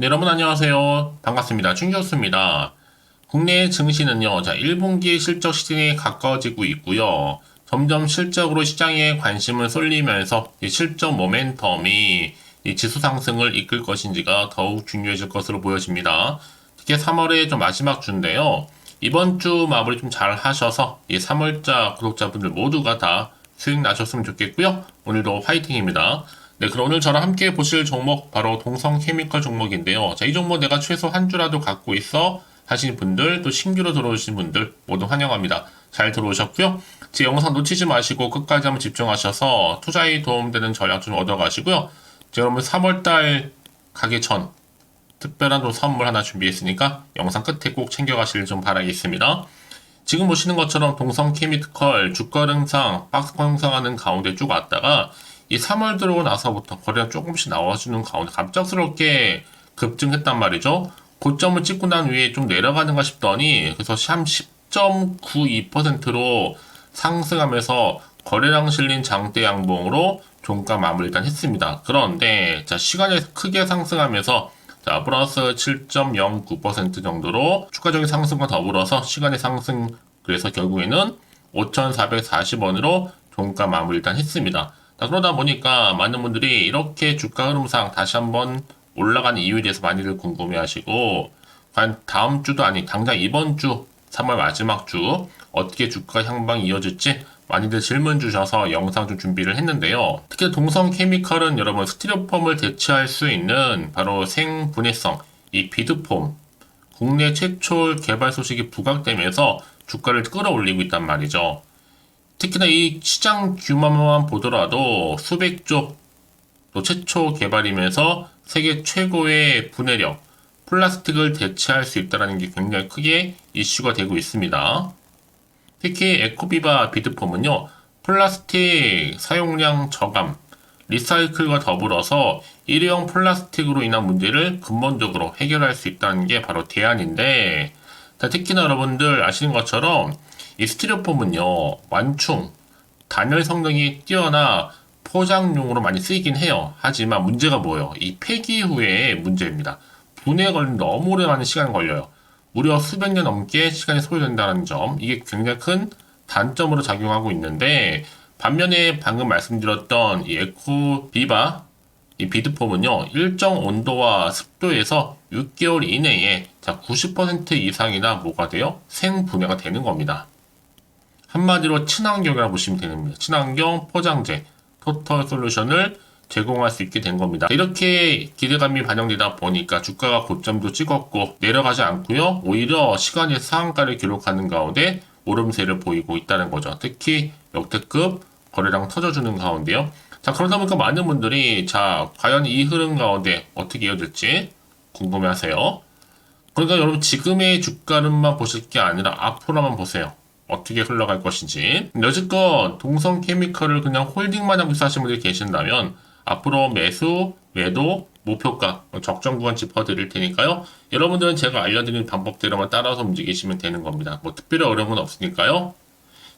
네, 여러분 안녕하세요. 반갑습니다. 충격수입니다. 국내 증시는요, 자, 1분기 실적 시즌에 가까워지고 있고요. 점점 실적으로 시장에 관심을 쏠리면서 이 실적 모멘텀이 이 지수 상승을 이끌 것인지가 더욱 중요해질 것으로 보여집니다. 특히 3월의 좀 마지막 주인데요. 이번 주 마무리 좀 잘 하셔서 이 3월자 구독자분들 모두가 다 수익 나셨으면 좋겠고요. 오늘도 화이팅입니다. 네, 그럼 오늘 저랑 함께 보실 종목 바로 동성 케미컬 종목인데요. 자, 이 종목 내가 최소 한 주라도 갖고 있어 하신 분들 또 신규로 들어오신 분들 모두 환영합니다. 잘 들어오셨고요. 제 영상 놓치지 마시고 끝까지 한번 집중하셔서 투자에 도움되는 전략 좀 얻어가시고요. 자, 여러분 3월달 가기 전 특별한 또 선물 하나 준비했으니까 영상 끝에 꼭 챙겨가시길 좀 바라겠습니다. 지금 보시는 것처럼 동성 케미컬 주가 등상 박스 형성하는 가운데 쭉 왔다가 이 3월 들어오고 나서부터 거래가 조금씩 나와주는 가운데 갑작스럽게 급증했단 말이죠. 고점을 찍고 난 후에 좀 내려가는가 싶더니 그래서 한 10.92%로 상승하면서 거래량 실린 장대 양봉으로 종가 마무리 일단 했습니다. 그런데 자 시간이 크게 상승하면서 자 플러스 7.09% 정도로 추가적인 상승과 더불어서 시간의 상승 그래서 결국에는 5,440원으로 종가 마무리 일단 했습니다. 자, 그러다 보니까 많은 분들이 이렇게 주가 흐름상 다시 한번 올라간 이유에 대해서 많이들 궁금해 하시고, 과연 다음 주도 아니, 당장 이번 주, 3월 마지막 주, 어떻게 주가 향방이 이어질지 많이들 질문 주셔서 영상 좀 준비를 했는데요. 특히 동성 케미컬은 여러분 스티로폼을 대체할 수 있는 바로 생분해성, 이 비드폼, 국내 최초 개발 소식이 부각되면서 주가를 끌어올리고 있단 말이죠. 특히나 이 시장 규모만 보더라도 수백 조 또 최초 개발이면서 세계 최고의 분해력 플라스틱을 대체할 수 있다는 게 굉장히 크게 이슈가 되고 있습니다. 특히 에코비바 비드폼은요 플라스틱 사용량 저감 리사이클과 더불어서 일회용 플라스틱으로 인한 문제를 근본적으로 해결할 수 있다는 게 바로 대안인데 특히나 여러분들 아시는 것처럼 이 스티로폼은요, 완충, 단열 성능이 뛰어나 포장용으로 많이 쓰이긴 해요. 하지만 문제가 뭐예요? 이 폐기 후에 문제입니다. 분해에 걸리는 너무 오랜 시간이 걸려요. 무려 수백 년 넘게 시간이 소요된다는 점, 이게 굉장히 큰 단점으로 작용하고 있는데, 반면에 방금 말씀드렸던 이 에코 비바, 이 비드폼은요, 일정 온도와 습도에서 6개월 이내에 자, 90% 이상이나 뭐가 돼요? 생분해가 되는 겁니다. 한마디로 친환경이라고 보시면 됩니다. 친환경 포장재, 토털 솔루션을 제공할 수 있게 된 겁니다. 이렇게 기대감이 반영되다 보니까 주가가 고점도 찍었고 내려가지 않고요. 오히려 시간의 상한가를 기록하는 가운데 오름세를 보이고 있다는 거죠. 특히 역대급 거래량 터져주는 가운데요. 자 그러다 보니까 많은 분들이 자 과연 이 흐름 가운데 어떻게 이어질지 궁금해하세요. 그러니까 여러분 지금의 주가는만 보실 게 아니라 앞으로만 보세요. 어떻게 흘러갈 것인지. 여지껏 동성 케미컬을 그냥 홀딩만 하고 있어 하시는 분들이 계신다면 앞으로 매수, 매도, 목표가, 적정 구간 짚어드릴 테니까요. 여러분들은 제가 알려드리는 방법대로만 따라서 움직이시면 되는 겁니다. 뭐 특별히 어려운 건 없으니까요.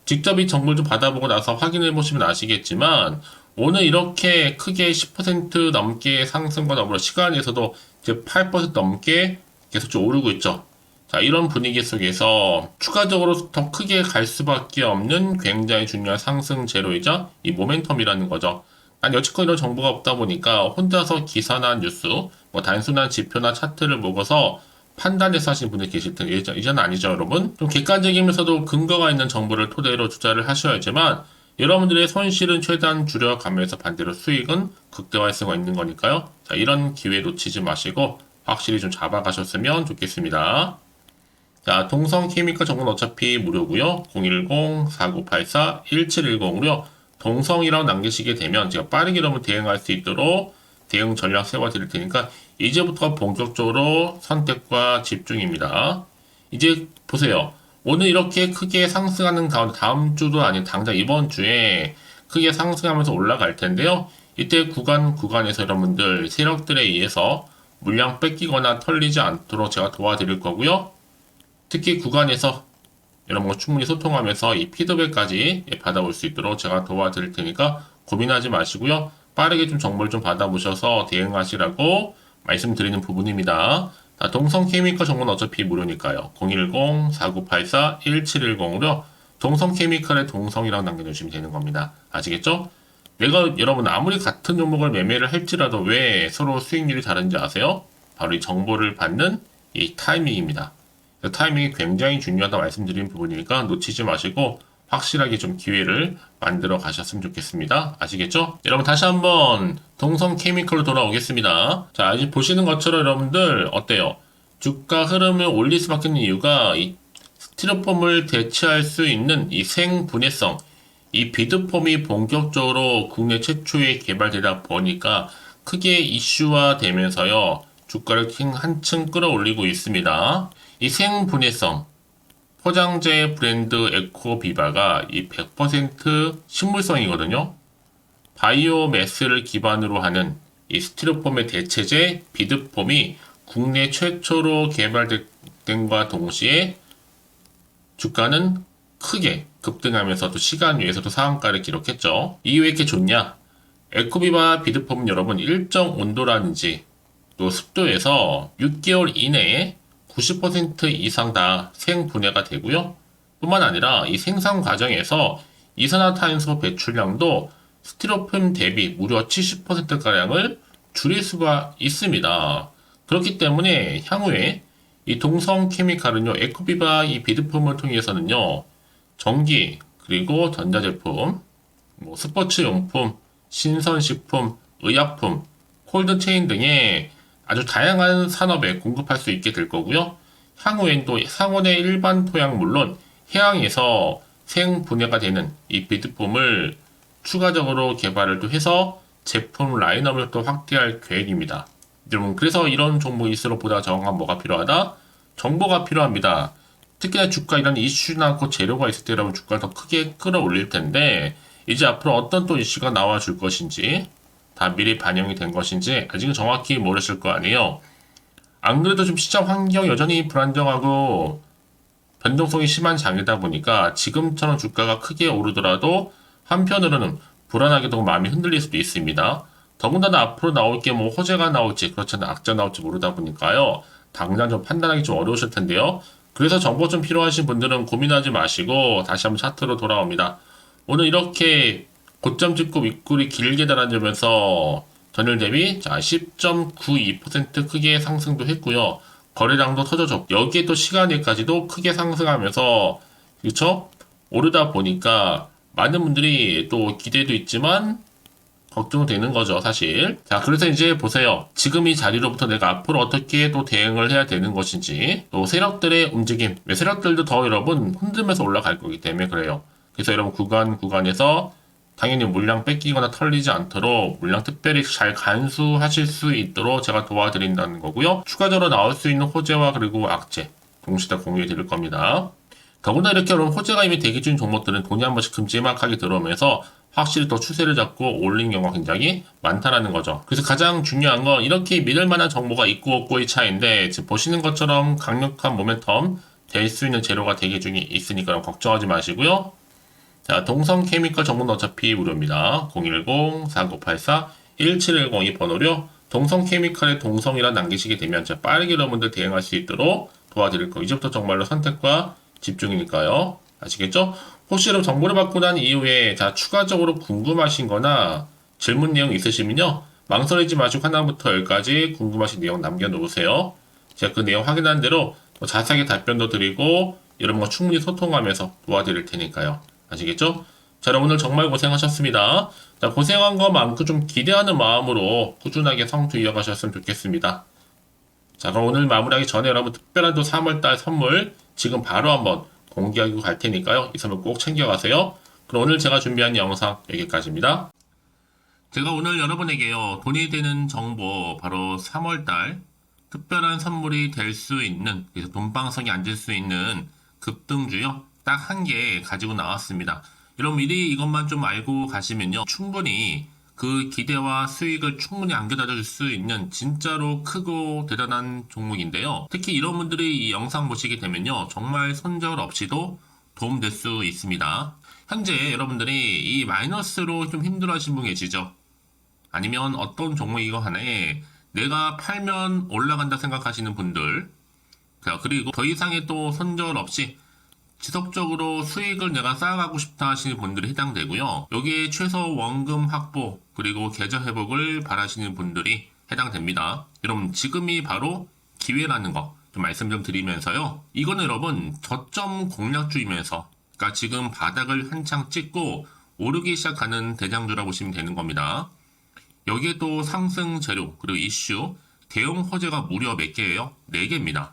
직접 이 정보를 좀 받아보고 나서 확인해 보시면 아시겠지만 오늘 이렇게 크게 10% 넘게 상승과 더불어 시간에서도 이제 8% 넘게 계속 좀 오르고 있죠. 자, 이런 분위기 속에서 추가적으로 더 크게 갈 수밖에 없는 굉장히 중요한 상승 재료이자 이 모멘텀이라는 거죠. 난 여지껏 이런 정보가 없다 보니까 혼자서 기사나 뉴스, 뭐 단순한 지표나 차트를 보고서 판단해서 하시는 분들 계실 텐데 이제는 아니죠 여러분? 좀 객관적이면서도 근거가 있는 정보를 토대로 투자를 하셔야지만 여러분들의 손실은 최대한 줄여가면서 반대로 수익은 극대화할 수가 있는 거니까요. 자 이런 기회 놓치지 마시고 확실히 좀 잡아가셨으면 좋겠습니다 자, 동성 케미컬 정보는 어차피 무료고요. 010-4984-1710으로요. 동성이라고 남기시게 되면 제가 빠르게 여러분 대응할 수 있도록 대응 전략 세워 드릴 테니까 이제부터 본격적으로 선택과 집중입니다. 이제 보세요. 오늘 이렇게 크게 상승하는 가운데 다음 주도 아닌 당장 이번 주에 크게 상승하면서 올라갈 텐데요. 이때 구간 구간에서 여러분들 세력들에 의해서 물량 뺏기거나 털리지 않도록 제가 도와드릴 거고요. 특히 구간에서 여러분과 충분히 소통하면서 이 피드백까지 받아올 수 있도록 제가 도와드릴 테니까 고민하지 마시고요. 빠르게 좀 정보를 좀 받아보셔서 대응하시라고 말씀드리는 부분입니다. 자, 동성 케미컬 정보는 어차피 무료니까요. 010-4984-1710으로 동성 케미컬의 동성이라고 남겨주시면 되는 겁니다. 아시겠죠? 내가 여러분 아무리 같은 종목을 매매를 할지라도 왜 서로 수익률이 다른지 아세요? 바로 이 정보를 받는 이 타이밍입니다. 그 타이밍이 굉장히 중요하다 말씀드린 부분이니까 놓치지 마시고 확실하게 좀 기회를 만들어 가셨으면 좋겠습니다. 아시겠죠? 여러분 다시 한번 동성 케미컬로 돌아오겠습니다. 자, 이제 보시는 것처럼 여러분들 어때요? 주가 흐름을 올릴 수밖에 없는 이유가 이 스티로폼을 대체할 수 있는 이 생분해성, 이 비드폼이 본격적으로 국내 최초에 개발되다 보니까 크게 이슈화 되면서요. 주가를 한층 끌어올리고 있습니다. 이 생분해성, 포장재 브랜드 에코비바가 이 100% 식물성이거든요. 바이오매스를 기반으로 하는 이 스티로폼의 대체제 비드폼이 국내 최초로 개발된과 동시에 주가는 크게 급등하면서도 시간 위에서도 상한가를 기록했죠. 이게 왜 이렇게 좋냐? 에코비바 비드폼은 여러분 일정 온도라든지 또 습도에서 6개월 이내에 90% 이상 다 생분해가 되고요. 뿐만 아니라 이 생산 과정에서 이산화탄소 배출량도 스티로폼 대비 무려 70%가량을 줄일 수가 있습니다. 그렇기 때문에 향후에 이 동성 케미칼은요, 에코비바 이 비드폼을 통해서는요, 전기, 그리고 전자제품, 뭐 스포츠 용품, 신선식품, 의약품, 콜드체인 등의 아주 다양한 산업에 공급할 수 있게 될 거고요. 향후엔 또 상온의 일반 토양 물론 해양에서 생분해가 되는 이 비드폼을 추가적으로 개발을 또 해서 제품 라인업을 또 확대할 계획입니다. 여러분 그래서 이런 종목일수록 보다 정확한 뭐가 필요하다? 정보가 필요합니다. 특히나 주가 이런 이슈나 고 재료가 있을 때 여러분 주가를 더 크게 끌어올릴 텐데 이제 앞으로 어떤 또 이슈가 나와 줄 것인지 다 미리 반영이 된 것인지 아직은 정확히 모르실 거 아니에요. 안 그래도 좀 시장 환경 여전히 불안정하고 변동성이 심한 장이다 보니까 지금처럼 주가가 크게 오르더라도 한편으로는 불안하게도 마음이 흔들릴 수도 있습니다. 더군다나 앞으로 나올 게 뭐 호재가 나올지 그렇지 않은 악재 나올지 모르다 보니까요. 당장 좀 판단하기 좀 어려우실 텐데요. 그래서 정보 좀 필요하신 분들은 고민하지 마시고 다시 한번 차트로 돌아옵니다. 오늘 이렇게 고점 찍고 윗골이 길게 달아주면서 전일 대비 자 10.92% 크게 상승도 했고요. 거래량도 터져졌고 여기에 또 시간일까지도 크게 상승하면서 그렇죠? 오르다 보니까 많은 분들이 또 기대도 있지만 걱정되는 거죠, 사실. 자, 그래서 이제 보세요. 지금 이 자리로부터 내가 앞으로 어떻게 또 대응을 해야 되는 것인지, 또 세력들의 움직임, 왜 세력들도 더 여러분 흔들면서 올라갈 거기 때문에 그래요. 그래서 여러분 구간, 구간에서 당연히 물량 뺏기거나 털리지 않도록 물량 특별히 잘 간수하실 수 있도록 제가 도와드린다는 거고요. 추가적으로 나올 수 있는 호재와 그리고 악재, 동시에 다 공유해 드릴 겁니다. 더구나 이렇게 여러분 호재가 이미 대기 중인 종목들은 돈이 한 번씩 큼지막하게 들어오면서 확실히 더 추세를 잡고 올린 경우가 굉장히 많다라는 거죠. 그래서 가장 중요한 건 이렇게 믿을 만한 정보가 있고 없고의 차이인데 지금 보시는 것처럼 강력한 모멘텀 될 수 있는 재료가 대기 중에 있으니까 걱정하지 마시고요. 자, 동성 케미컬 정보는 어차피 무료입니다. 010-4984-1710 이 번호로 동성 케미컬의 동성이라 남기시게 되면 제가 빠르게 여러분들 대응할 수 있도록 도와드릴 거. 이제부터 정말로 선택과 집중이니까요. 아시겠죠? 혹시 여러분 정보를 받고 난 이후에 자 추가적으로 궁금하신 거나 질문 내용 있으시면요. 망설이지 마시고 하나부터 열까지 궁금하신 내용 남겨놓으세요. 제가 그 내용 확인한 대로 뭐 자세하게 답변도 드리고 여러분과 충분히 소통하면서 도와드릴 테니까요. 아시겠죠? 자, 여러분 오늘 정말 고생하셨습니다. 자, 고생한 것만큼 좀 기대하는 마음으로 꾸준하게 성투 이어가셨으면 좋겠습니다. 자, 그럼 오늘 마무리하기 전에 여러분 특별한 또 3월달 선물 지금 바로 한번 공개하고 갈 테니까요. 이 선물 꼭 챙겨가세요. 그럼 오늘 제가 준비한 영상 여기까지입니다. 제가 오늘 여러분에게요. 돈이 되는 정보 바로 3월달 특별한 선물이 될 수 있는 그래서 돈방석이 앉을 수 있는 급등주요. 딱 한 개 가지고 나왔습니다. 여러분 미리 이것만 좀 알고 가시면요. 충분히 그 기대와 수익을 충분히 안겨다 줄 수 있는 진짜로 크고 대단한 종목인데요. 특히 이런 분들이 이 영상 보시게 되면요. 정말 손절 없이도 도움될 수 있습니다. 현재 여러분들이 이 마이너스로 좀 힘들어 하신 분 계시죠? 아니면 어떤 종목이거 하나에 내가 팔면 올라간다 생각하시는 분들, 자, 그리고 더 이상의 또 손절 없이 지속적으로 수익을 내가 쌓아가고 싶다 하시는 분들이 해당되고요. 여기에 최소 원금 확보, 그리고 계좌 회복을 바라시는 분들이 해당됩니다. 여러분, 지금이 바로 기회라는 거 좀 말씀 좀 드리면서요. 이거는 여러분, 저점 공략주이면서, 그러니까 지금 바닥을 한창 찍고 오르기 시작하는 대장주라고 보시면 되는 겁니다. 여기에 또 상승 재료, 그리고 이슈, 대형 호재가 무려 몇 개예요? 4개입니다.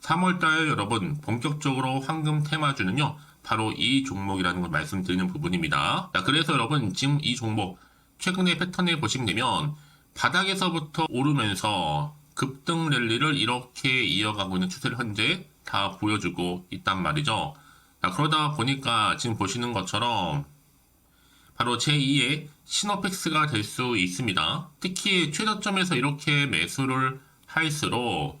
3월달 여러분 본격적으로 황금 테마주는요. 바로 이 종목이라는 걸 말씀드리는 부분입니다. 자, 그래서 여러분 지금 이 종목 최근의 패턴을 보시면 되면 바닥에서부터 오르면서 급등 랠리를 이렇게 이어가고 있는 추세를 현재 다 보여주고 있단 말이죠. 자, 그러다 보니까 지금 보시는 것처럼 바로 제2의 시노펙스가 될 수 있습니다. 특히 최저점에서 이렇게 매수를 할수록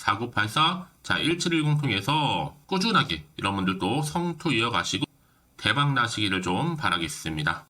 010-4984 자, 1710 통해서 꾸준하게 여러분들도 성투 이어가시고 대박 나시기를 좀 바라겠습니다.